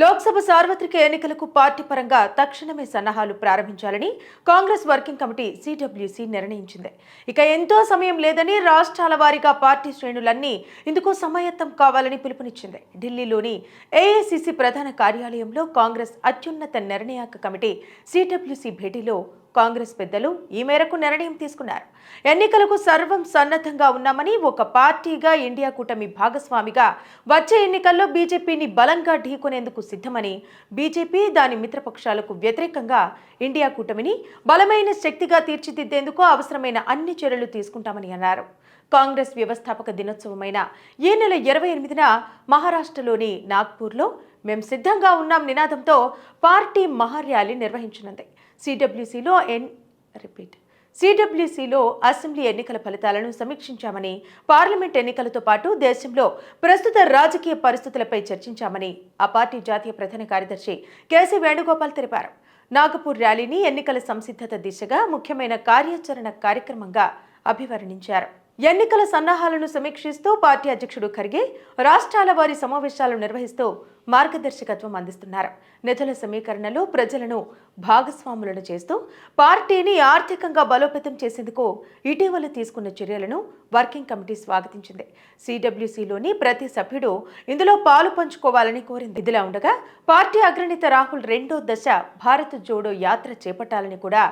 లోక్సభ సార్వత్రిక ఎన్నికలకు పార్టీ పరంగా తక్షణమే సన్నాహాలు ప్రారంభించాలని కాంగ్రెస్ వర్కింగ్ కమిటీ సిడబ్ల్యూసీ నిర్ణయించింది. ఇక ఎంతో సమయం లేదని రాష్ట్రాల వారీగా పార్టీ శ్రేణులన్నీ ఇందుకు సమాయత్తం కావాలని పిలుపునిచ్చింది. ఢిల్లీలోని ఏఐసిసి ప్రధాన కార్యాలయంలో కాంగ్రెస్ అత్యున్నత నిర్ణయాక కమిటీ సిడబ్ల్యూసీ భేటీలో కాంగ్రెస్ పెద్దలు ఈ మేరకు నిర్ణయం తీసుకున్నారు. ఎన్నికలకు సర్వం సన్నద్ధంగా ఉన్నామని ఒక పార్టీగా ఇండియా కూటమి భాగస్వామిగా వచ్చే ఎన్నికల్లో బీజేపీని బలంగా ఢీకొనేందుకు సిద్ధమని బీజేపీ దాని మిత్రపక్షాలకు వ్యతిరేకంగా ఇండియా కూటమిని బలమైన శక్తిగా తీర్చిదిద్దేందుకు అవసరమైన అన్ని చర్యలు తీసుకుంటామని అన్నారు. కాంగ్రెస్ వ్యవస్థాపక దినోత్సవమైన ఈ నెల ఇరవై ఎనిమిదిన మహారాష్ట్రలోని నాగ్పూర్లో మేం సిద్ధంగా ఉన్నాం నినాదంతో పార్టీ మహార్యాలీ నిర్వహించనుంది. సిడబ్ల్యూసీలో ఎన్ రిపీట్. సిడబ్ల్యూసీలో అసెంబ్లీ ఎన్నికల ఫలితాలను సమీక్షించామని పార్లమెంట్ ఎన్నికలతో పాటు దేశంలో ప్రస్తుత రాజకీయ పరిస్థితులపై చర్చించామని ఆ పార్టీ జాతీయ ప్రధాన కార్యదర్శి కేసీ వేణుగోపాల్ తెలిపారు. నాగపూర్ ర్యాలీని ఎన్నికల సంసిద్ధత దిశగా ముఖ్యమైన కార్యాచరణ కార్యక్రమంగా అభివర్ణించారు. ఎన్నికల సన్నాహాలను సమీక్షిస్తూ పార్టీ అధ్యక్షుడు ఖర్గే రాష్ట్రాల వారి సమావేశాలు నిర్వహిస్తూ మార్గదర్శకత్వం అందిస్తున్నారు. నిధుల సమీకరణలో ప్రజలను భాగస్వాములను చేస్తూ పార్టీని ఆర్థికంగా బలోపేతం చేసేందుకు ఇటీవల తీసుకున్న చర్యలను వర్కింగ్ కమిటీ స్వాగతించింది. సిడబ్ల్యూసీలోని ప్రతి సభ్యుడు ఇందులో పాలు పంచుకోవాలని కోరింది. ఇదిలా ఉండగా పార్టీ అగ్రనేత రాహుల్ రెండో దశ భారత్ జోడో యాత్ర చేపట్టాలని కూడా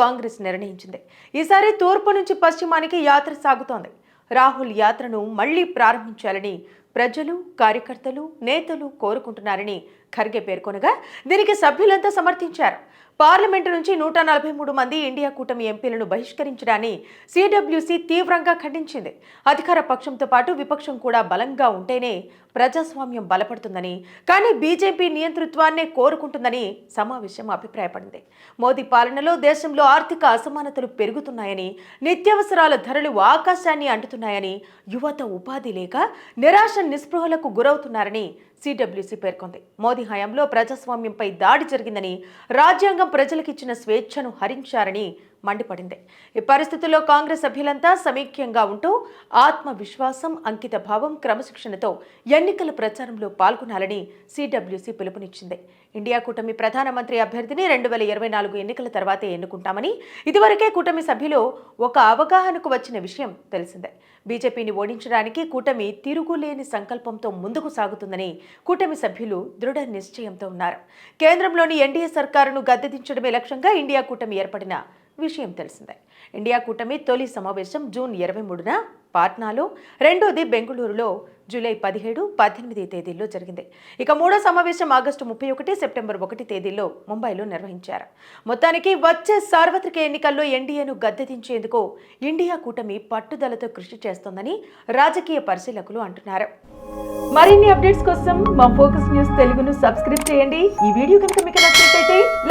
కాంగ్రెస్ నిర్ణయించింది. ఈసారి తూర్పు నుంచి పశ్చిమానికి యాత్ర సాగుతోంది. రాహుల్ యాత్రను మళ్ళీ ప్రారంభించాలని ప్రజలు కార్యకర్తలు నేతలు కోరుకుంటున్నారని ఖర్గే పేర్కొనగా దీనికి సభ్యులంతా సమర్థించారు. పార్లమెంటు నుంచి నూట నలభై మూడు మంది ఇండియా కూటమి ఎంపీలను బహిష్కరించడాన్ని సిడబ్ల్యూసీ తీవ్రంగా ఖండించింది. అధికార పక్షంతో పాటు విపక్షం కూడా బలంగా ఉంటేనే ప్రజాస్వామ్యం బలపడుతుందని కానీ బీజేపీ నియంతృత్వాన్నే కోరుకుంటుందని సమావేశం అభిప్రాయపడింది. మోదీ పాలనలో దేశంలో ఆర్థిక అసమానతలు పెరుగుతున్నాయని నిత్యావసరాల ధరలు ఆకాశాన్ని అంటున్నాయని యువత ఉపాధి లేక నిరాశ నిస్పృహలకు గురవుతున్నారని సిడబ్ల్యూసీ పేర్కొంది. మోదీ హయాంలో ప్రజాస్వామ్యంపై దాడి జరిగిందని రాజ్యాంగం ప్రజలకిచ్చిన స్వేచ్ఛను హరించారని మండిపడింది. ఈ పరిస్థితుల్లో కాంగ్రెస్ సభ్యులంతా సమీక్యంగా ఉంటూ ఆత్మవిశ్వాసం అంకిత భావం క్రమశిక్షణతో ఎన్నికల ప్రచారంలో పాల్గొనాలని సిడబ్ల్యూసీ పిలుపునిచ్చింది. ఇండియా కూటమి ప్రధానమంత్రి అభ్యర్థిని రెండు వేల ఇరవై నాలుగు ఎన్నికల తర్వాతే ఎన్నుకుంటామని ఇదివరకే కూటమి సభ్యులు ఒక అవగాహనకు వచ్చిన విషయం తెలిసిందే. బీజేపీని ఓడించడానికి కూటమి తిరుగులేని సంకల్పంతో ముందుకు సాగుతుందని కూటమి సభ్యులు దృఢ నిశ్చయంతో ఉన్నారు. కేంద్రంలోని ఎన్డీఏ సర్కారును గద్దెదించడమే లక్ష్యంగా ఇండియా కూటమి ఏర్పడిన విషయం తెలిసిందే. ఇండియా కూటమి తొలి సమావేశం జూన్ ఇరవై మూడున పాట్నాలో రెండోది బెంగళూరులో జూలై పదిహేడు పద్దెనిమిది తేదీల్లో జరిగింది. ఇక మూడో సమావేశం ఆగస్టు ముప్పై ఒకటి సెప్టెంబర్ ఒకటి తేదీల్లో ముంబైలో నిర్వహించారు. మొత్తానికి వచ్చే సార్వత్రిక ఎన్నికల్లో ఎన్డీఏను గద్దెదించేందుకు ఇండియా కూటమి పట్టుదలతో కృషి చేస్తోందని రాజకీయ పరిశీలకులు అంటున్నారు. మరిన్ని అప్డేట్స్ కోసం మా ఫోకస్ న్యూస్ తెలుగును సబ్స్క్రైబ్ చేయండి. ఈ వీడియో కనుక మీకు నచ్చితే